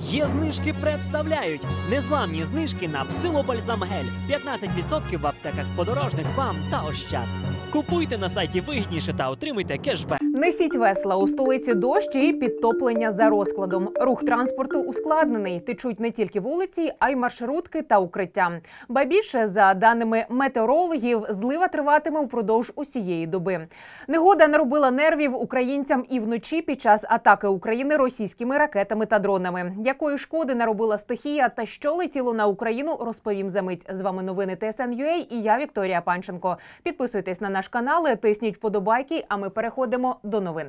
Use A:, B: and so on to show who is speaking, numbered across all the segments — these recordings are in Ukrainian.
A: Є знижки представляють незламні знижки на псилобальзамгель. 15% в аптеках подорожних вам та ощад. Купуйте на сайті вигідніше та отримуйте кешбек.
B: Несіть весла у столиці дощ і підтоплення за розкладом. Рух транспорту ускладнений. Течуть не тільки вулиці, а й маршрутки та укриття. Ба більше, за даними метеорологів, злива триватиме упродовж усієї доби. Негода наробила нервів українцям і вночі під час атаки України російськими ракетами та дронами. Якої шкоди наробила стихія та що летіло на Україну, розповім за мить. З вами новини ТСН.UA і я Вікторія Панченко. Підписуйтесь на наш канал, тисніть вподобайки, а ми переходимо до новин.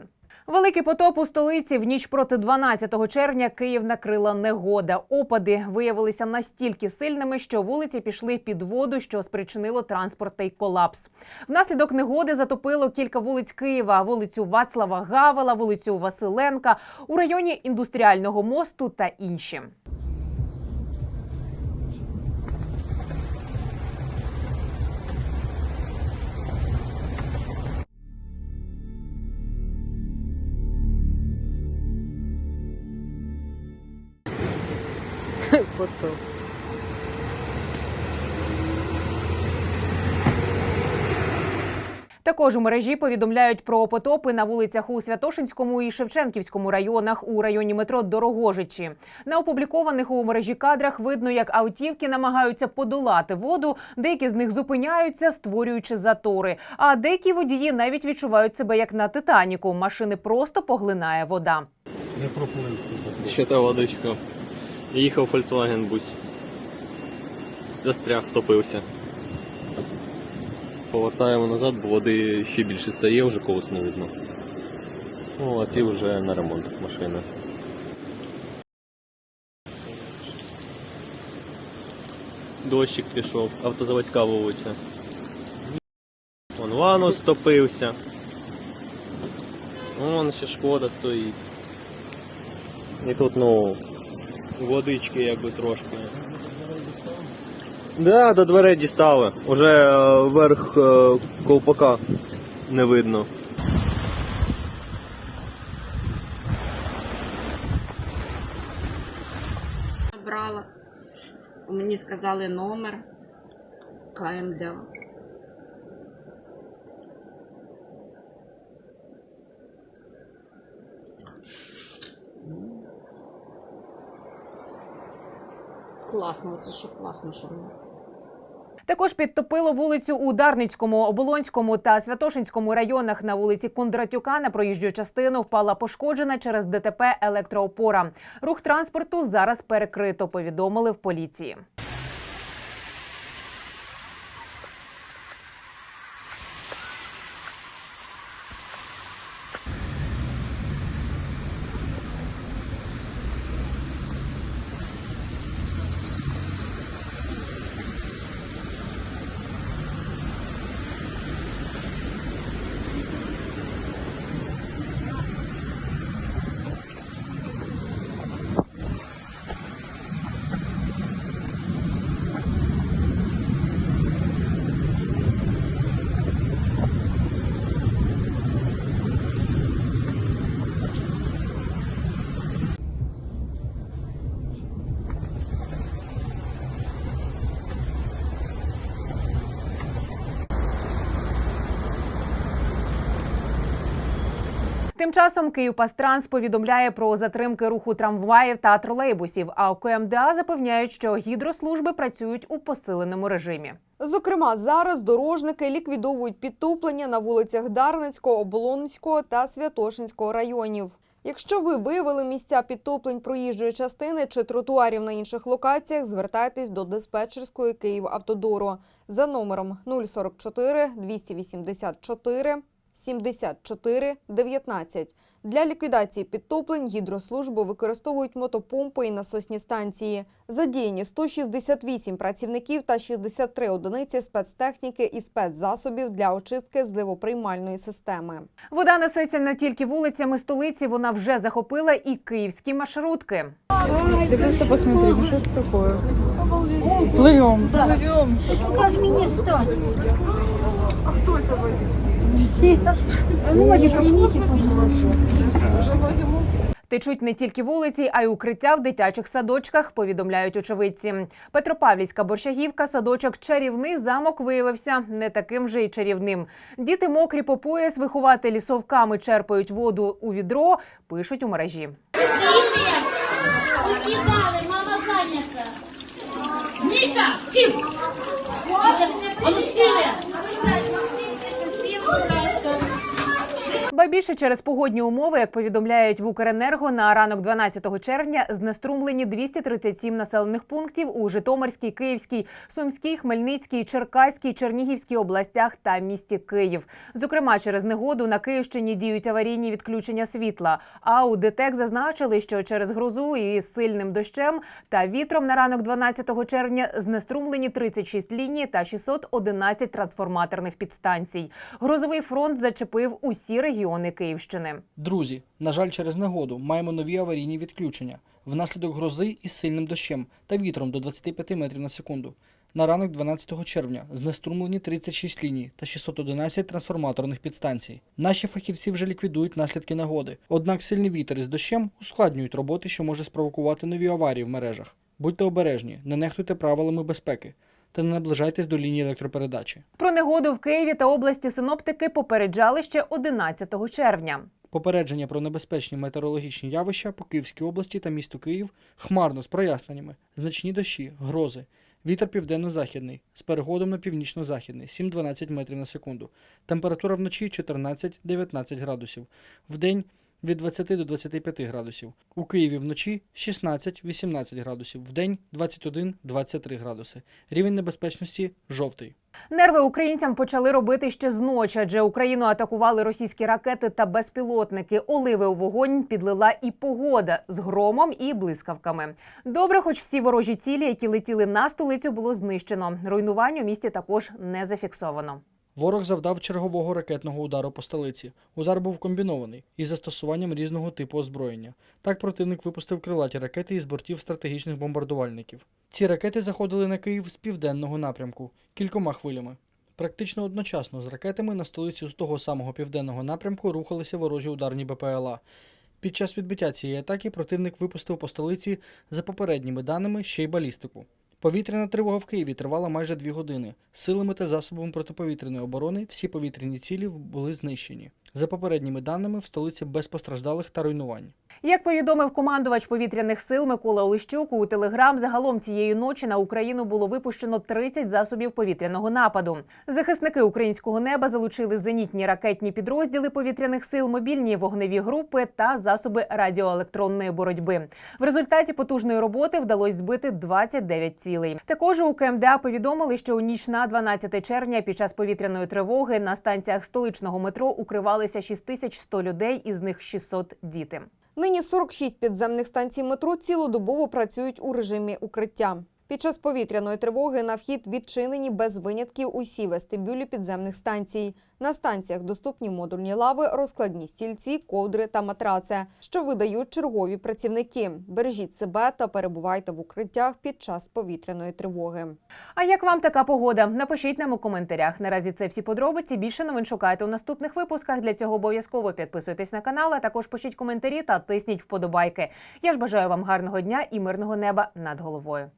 B: Великий потоп у столиці в ніч проти 12 червня Київ накрила негода. Опади виявилися настільки сильними, що вулиці пішли під воду, що спричинило транспортний колапс. Внаслідок негоди затопило кілька вулиць Києва: вулицю Вацлава Гавела, вулицю Василенка, у районі індустріального мосту та інші. Потоп. Також у мережі повідомляють про потопи на вулицях у Святошинському і Шевченківському районах у районі метро Дорогожичі. На опублікованих у мережі кадрах видно, як автівки намагаються подолати воду. Деякі з них зупиняються, створюючи затори. А деякі водії навіть відчувають себе як на Титаніку. Машини просто поглинає вода.
C: Не проплив.
D: Ще та водичка. Їхав Volkswagen Bus. Застряг, втопився. Повертаємо назад, бо води ще більше стає, вже колос не видно. Ну, а ці вже на ремонт машини. Дощик пішов, автозаводська вулиця. Вон Ланус стопився. Вон ще шкода стоїть. І тут, ну, водички якби трошки. Да, до дверей дістали. Уже е, верх е, ковпака не видно.
E: Набрала. Мені сказали номер КМДА. Класно, це що класно, що воно.
B: Також підтопило вулицю у Дарницькому, Оболонському та Святошинському районах. На вулиці Кондратюка на проїжджу частину впала пошкоджена через ДТП електроопора. Рух транспорту зараз перекрито. Повідомили в поліції. Тим часом Київпастранс повідомляє про затримки руху трамваїв та тролейбусів. А у КМДА запевняють, що гідрослужби працюють у посиленому режимі.
F: Зокрема, зараз дорожники ліквідовують підтоплення на вулицях Дарницького, Оболонського та Святошинського районів. Якщо ви виявили місця підтоплень проїжджої частини чи тротуарів на інших локаціях, звертайтесь до диспетчерської Київавтодору за номером 044 284 74 19. Для ліквідації підтоплень гідрослужби використовують мотопомпи і насосні станції. Задіяні 168 працівників та 63 одиниці спецтехніки і спецзасобів для очистки зливоприймальної системи.
B: Вода несеться не тільки вулицями столиці, вона вже захопила і київські маршрутки.
G: Ты просто посмотри, ну что это такое? Плывем.
H: Покажи мне что. А кто это Все. Ноги пожалуйста.
B: Течуть не тільки вулиці, а й укриття в дитячих садочках. Повідомляють очевидці. Петропавлівська борщагівка, садочок чарівний замок виявився не таким же й чарівним. Діти мокрі по пояс, вихователі совками черпають воду у відро. Пишуть у мережі.
H: Покидали, мама зайнята. Міша, сів!
B: Ба більше через погодні умови, як повідомляють в Укренерго, на ранок 12 червня знеструмлені 237 населених пунктів у Житомирській, Київській, Сумській, Хмельницькій, Черкаській, Чернігівській областях та місті Київ. Зокрема, через негоду на Київщині діють аварійні відключення світла. А у ДТЕК зазначили, що через грозу і сильним дощем та вітром на ранок 12 червня знеструмлені 36 ліній та 611 трансформаторних підстанцій. Грозовий фронт зачепив усі регіони Київщини.
I: Друзі, на жаль, через негоду маємо нові аварійні відключення внаслідок грози із сильним дощем та вітром до 25 метрів на секунду. На ранок 12 червня знеструмлені 36 ліній та 611 трансформаторних підстанцій. Наші фахівці вже ліквідують наслідки негоди. Однак сильний вітер із дощем ускладнюють роботи, що може спровокувати нові аварії в мережах. Будьте обережні, не нехтуйте правилами безпеки та не наближайтесь до лінії електропередачі.
B: Про негоду в Києві та області синоптики попереджали ще 11 червня.
I: Попередження про небезпечні метеорологічні явища по Київській області та місту Київ хмарно з проясненнями, значні дощі, грози. Вітер південно-західний з переходом на північно-західний 7-12 метрів на секунду. Температура вночі 14-19 градусів. Вдень від 20 до 25 градусів. У Києві вночі 16-18 градусів. Вдень 21-23 градуси. Рівень небезпечності жовтий.
B: Нерви українцям почали робити ще зночі, адже Україну атакували російські ракети та безпілотники. Оливи у вогонь підлила і погода з громом і блискавками. Добре, хоч всі ворожі цілі, які летіли на столицю, було знищено. Руйнувань у місті також не зафіксовано.
I: Ворог завдав чергового ракетного удару по столиці. Удар був комбінований із застосуванням різного типу озброєння. Так противник випустив крилаті ракети із бортів стратегічних бомбардувальників. Ці ракети заходили на Київ з південного напрямку кількома хвилями. Практично одночасно з ракетами на столицю з того самого південного напрямку рухалися ворожі ударні БПЛА. Під час відбиття цієї атаки противник випустив по столиці за попередніми даними ще й балістику. Повітряна тривога в Києві тривала майже дві години. Силами та засобами протиповітряної оборони всі повітряні цілі були знищені. За попередніми даними, в столиці без постраждалих та руйнувань.
B: Як повідомив командувач повітряних сил Микола Олещук у телеграм, загалом цієї ночі на Україну було випущено 30 засобів повітряного нападу. Захисники українського неба залучили зенітні ракетні підрозділи повітряних сил, мобільні вогневі групи та засоби радіоелектронної боротьби. В результаті потужної роботи вдалося збити 29 цілей. Також у КМДА повідомили, що у ніч на 12 червня під час повітряної тривоги на станціях столичного метро укривалися 6100 людей, із них 600 – діти.
F: Нині 46 підземних станцій метро цілодобово працюють у режимі укриття. Під час повітряної тривоги на вхід відчинені без винятків усі вестибюлі підземних станцій. На станціях доступні модульні лави, розкладні стільці, ковдри та матраци, що видають чергові працівники. Бережіть себе та перебувайте в укриттях під час повітряної тривоги.
B: А як вам така погода? Напишіть нам у коментарях. Наразі це всі подробиці. Більше новин шукайте у наступних випусках. Для цього обов'язково підписуйтесь на канал, а також пишіть коментарі та тисніть вподобайки. Я ж бажаю вам гарного дня і мирного неба над головою.